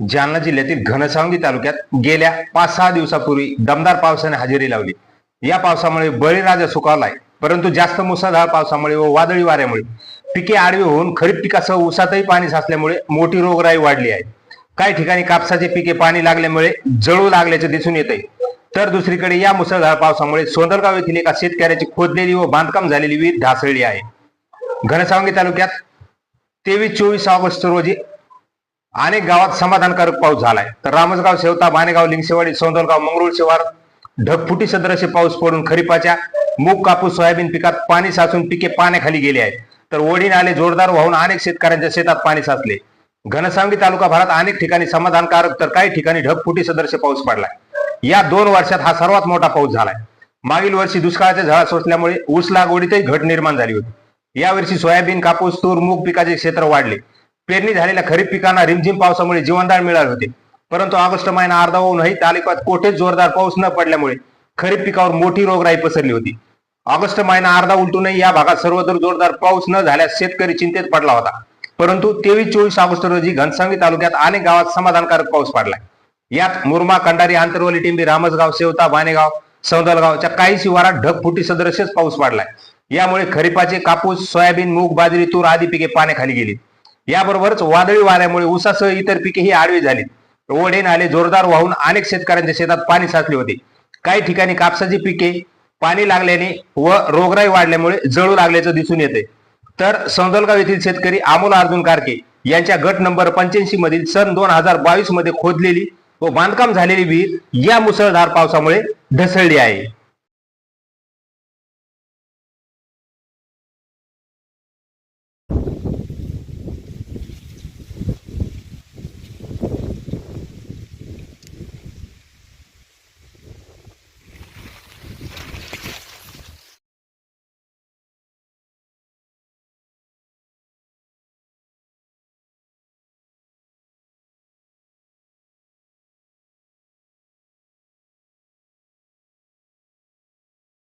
जालना जिल्ह्यातील घनसावंगी तालुक्यात गेल्या पाच सहा दिवसापूर्वी दमदार पावसाने हजेरी लावली. या पावसामुळे बळीराजा सुकावलाय परंतु जास्त मुसळधार पावसामुळे व वादळी वाऱ्यामुळे पिके आडवी होऊन खरीप पिकासह ऊसातही पाणी साचल्यामुळे मोठी रोगराई वाढली आहे. काही ठिकाणी कापसाचे पिके पाणी लागल्यामुळे जळू लागल्याचे दिसून येत. आहे तर दुसरीकडे या मुसळधार पावसामुळे सोंदरगाव येथील एका शेतकऱ्याची खोदलेली व बांधकाम झालेली विहीर ढासळली आहे. घनसावंगी तालुक्यात तेवीस चोवीस ऑगस्ट रोजी अनेक गावात समाधानकारक पाऊस झालाय. तर रामसगाव शेवता बाणेगाव लिंगसेवाडी सौंदरगाव मंगरुळ शिवार ढगफुटी सदृश्य पाऊस पडून खरीपाच्या मूग कापूस सोयाबीन पिकात पाणी साचून पिके पाण्याखाली गेली आहेत. तर ओढी नाले जोरदार वाहून अनेक शेतकऱ्यांच्या शेतात पाणी साचले. घनसावंगी तालुका भरात अनेक ठिकाणी समाधानकारक तर काही ठिकाणी ढगफुटी सदृश्य पाऊस पडलाय. या दोन वर्षात हा सर्वात मोठा पाऊस झालाय. मागील वर्षी दुष्काळाच्या झळा सोसल्यामुळे ऊस लागवडीतही घट निर्माण झाली होती. यावर्षी सोयाबीन कापूस तूर मूग पिकाचे क्षेत्र वाढले. पेरणी झालेल्या खरीप पिकांना रिमझिम पावसामुळे जीवनदान मिळाले होते. परंतु ऑगस्ट महिना अर्धा होऊनही तालुक्यात कोठेच जोरदार पाऊस न पडल्यामुळे खरीप पिकावर मोठी रोगराई पसरली होती. ऑगस्ट महिना अर्धा उलटूनही या भागात सर्वत्र जोरदार पाऊस न झाल्यास शेतकरी चिंतेत पडला होता. परंतु तेवीस चोवीस ऑगस्ट रोजी घनसावंगी तालुक्यात अनेक गावात समाधानकारक पाऊस पडलाय यात मुरमा कंडारी आंतरवली टिंबी रामसगाव सेवता बाणेगाव सौदलगावच्या काही शिवारात ढगफुटी सदृशच पाऊस पडलाय. यामुळे खरीपाचे कापूस सोयाबीन मूग बाजरी तूर आदी पिके पाण्याखाली गेली. याबरोबरच वादळी वाऱ्यामुळे ऊसासह इतर पिकेही आडवी झाली. ओढे नाले जोरदार वाहून अनेक शेतकऱ्यांच्या शेतात पाणी साचले होते. काही ठिकाणी कापसाची पिके पाणी लागल्याने व रोगराई वाढल्यामुळे जळू लागल्याचं दिसून येते तर सौंदलगाव येथील शेतकरी अमोल अर्जुन कारके यांच्या गट नंबर पंच्याऐंशी मधील सन दोन हजार बावीसमध्ये खोदलेली व बांधकाम झालेली विहीर या मुसळधार पावसामुळे ढसळली आहे.